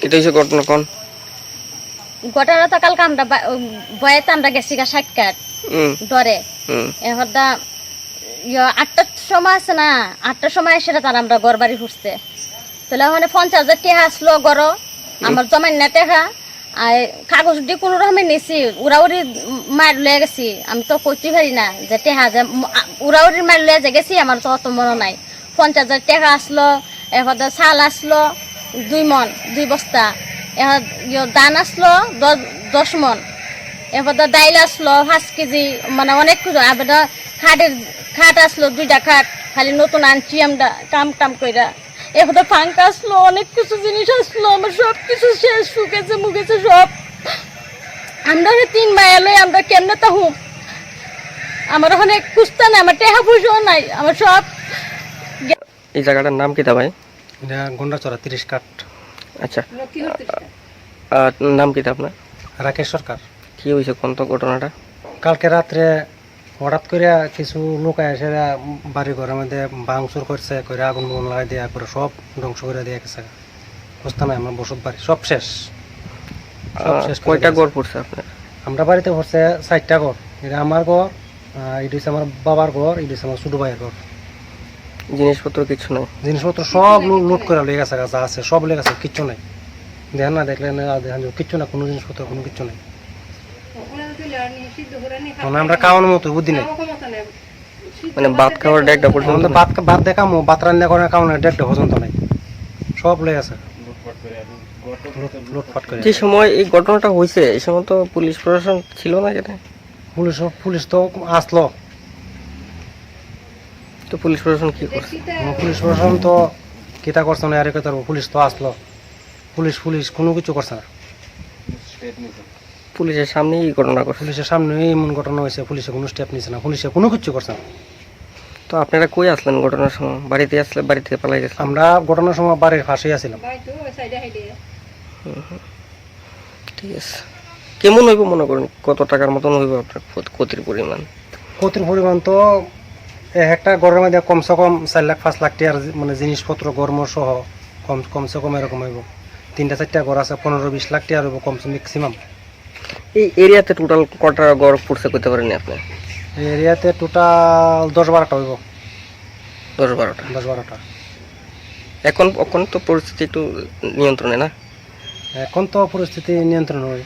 কেটে হয়েছে ঘটনা কোন? ঘটনা তো কালকে আমরা বয়েতে আমরা গেছি গা সাক্ষাৎ ডরে এখন দা আটটার সময় আছে না আটটার সময় সেটা তার আমরা ঘর বাড়ি ফুটছে তাহলে ওখানে পঞ্চাশ হাজার টাকা আসলো গড় আমার জমাই না টাকা। আর কাগজ দিয়ে কোনো রকমে নিছি উড়াউড়ি মার লয়ে গেছি। আমি তো করতে পারি না যে টেহা যে উড়াউড়ি মার লয়ে যে গেছি আমার তো অত মনে নাই। পঞ্চাশ হাজার টাকা আসলো এখন চাল আসলো। দুই মন, দুই বস্তা। এখন ধান আসলো দশ- মন। এরপর তো ডাইল আসলো, পাঁচ কেজি মানে অনেক কিছু। আবার তো খাটের, খাট আসলো, দুইটা খাট। খালি নতুন আনছি আমরা কাম টাম কইরা। এরপর তো ফাঙ্কা আসলো, অনেক কিছু জিনিস আসলো, আমার সব কিছু শেষ, শুকেছে মুখেছে সব। আমরা তিন মায়া লই আমরা কেমনে তা হুম? আমার ওখানে কুস্তা নাই, আমার টেহা পয়সাও নাই, আমার সব এই জায়গাটার নাম কি তা ভাই? এটা গন্ডাচড়া তিরিশ কাঠ। আচ্ছা। নাম কি আপনার? রাকেশ সরকার। কি হয়েছে কোন তো ঘটনাটা? কালকে রাত্রে হঠাৎ করে কিছু লোক এসে বাড়ি ঘরের মধ্যে ভাঙচুর করছে করে আগুন বগুন লাগাই দেওয়া করে সব ধ্বংস করে দিয়ে গেছে। বুঝতে নাই আমার বসত বাড়ি সব শেষ। কয়টা। গড় পড়ছে আপনার? আমরা বাড়িতে পড়ছে চারটা ঘর। এটা আমার ঘর এটা হচ্ছে আমার বাবার ঘর এটা হচ্ছে আমার ছোট ভাইয়ের ঘর। জিনিসপত্র কিছু নাই। জিনিসপত্র সব লুট করে লেগে গেছে যা আছে সব লেগে গেছে কিচ্ছু নাই। দেখেন না দেখলে না দেখেন যে কিচ্ছু না কোনো জিনিসপত্র কোনো কিচ্ছু নাই। মানে আমরা খাওয়ানোর মতো বুদ্ধি নেই। মানে ভাত খাওয়ার ডেকটা পর্যন্ত আমাদের ভাত ভাত দেখামো ভাত রান্না করে খাওয়ানো ডেটটা পর্যন্ত নাই। সব লেগে লুটপাট করে। যে সময় এই ঘটনাটা হয়েছে এই সময় তো পুলিশ প্রশাসন ছিল না এখানে? পুলিশ পুলিশ তো আসলো। তো পুলিশ প্রশাসন কি করছে? পুলিশ প্রশাসন তো কিতা করছে না আর কথা পুলিশ তো আসলো। পুলিশ পুলিশ কোনো কিছু করছে না। পুলিশের সামনেই এই ঘটনা করছে পুলিশের সামনে এমন ঘটনা হয়েছে পুলিশে কোনো স্টেপ নিছে না পুলিশে কোনো কিছু করছে না। তো আপনারা কই আসলেন ঘটনার সময়? বাড়িতে আসলে বাড়ি থেকে পালাই গেছিলেন? আমরা ঘটনার সময় বাড়ির পাশেই আছিলাম। ঠিক আছে। কেমন হইব মনে করেন? কত টাকার মতন হইব আপনার ক্ষত- ক্ষতির পরিমাণ? ক্ষতির পরিমাণ তো এক একটা ঘরের মধ্যে কমসে কম চার লাখ পাঁচ লাখ টাকার মানে জিনিসপত্র গরম সহ কম কমসে কম এরকম হইব। তিনটা চারটা ঘর আছে পনেরো বিশ লাখ টাকা হইব কমসে ম্যাক্সিমাম এই এরিয়াতে টোটাল কটা গড় পড়ছে করতে পারেন আপনি? এরিয়াতে টোটাল দশ বারোটা হইব। দশ বারোটা। দশ বারোটা। এখন এখন তো পরিস্থিতি একটু নিয়ন্ত্রণে না? এখন তো পরিস্থিতি নিয়ন্ত্রণ হয়।